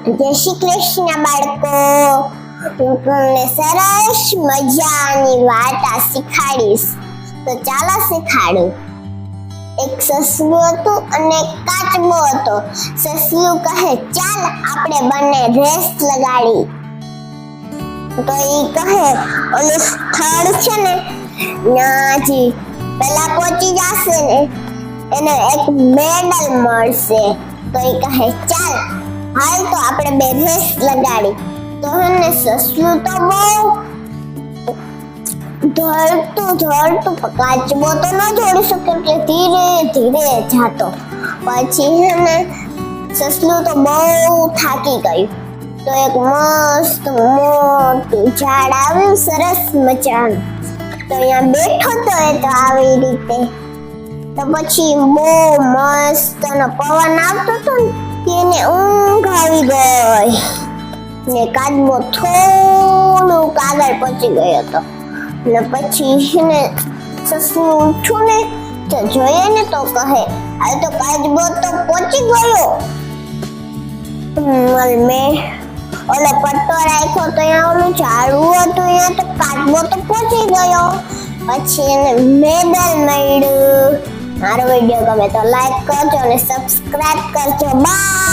જય શ્રી કૃષ્ણ બાળકો હું તમને સરસ મજાની વાર્તા શીખાડીશ તો ચાલો શીખાડું એક સસલું હતું અને કાચબો હતો સસલું કહે ચાલ આપણે બંને રેસ લગાડી તો ઈ કહે ઓલું સ્થળ છે ને નાજી પેલા પહોંચી જશે ને એને એક મેડલ મળશે તો ઈ કહે ચાલ હાલ તો આપણે લગાડી. તો સસલું તો બહુ ધોળતું ધોળતું કાચબો તો ન જોડી શકે એટલે ધીરે ધીરે જાતો. પછી એને સસલું તો બહુ થાકી ગયું. તો એક મસ્ત મોટું ઝાડ આવ્યું, સરસ મજાનું. તો અહીંયા બેઠો તો એ તો આવી રીતે. તો પછી બહુ મસ્ત પવન આવતો હતો ને, તેને ઊંઘ આવી ગઈ. ને કાચબો થોડુંક આગળ પહોંચી ગયો હતો. ને પછી ને સસલું ઉઠ્યું ને તો જોઈએ ને તો કહે આ તો કાચબો તો પહોંચી ગયો. મેં ઓલો પટ્ટો રાખ્યો તો અહીંયા ઓલું ઝાડવું હતું, અહીંયા તો કાચબો તો પહોંચી ગયો. પછી એને મેડલ મળ્યું. મારો વીડિયો ગમે તો લાઈક કરજો અને સબસ્ક્રાઇબ કરજો. બાય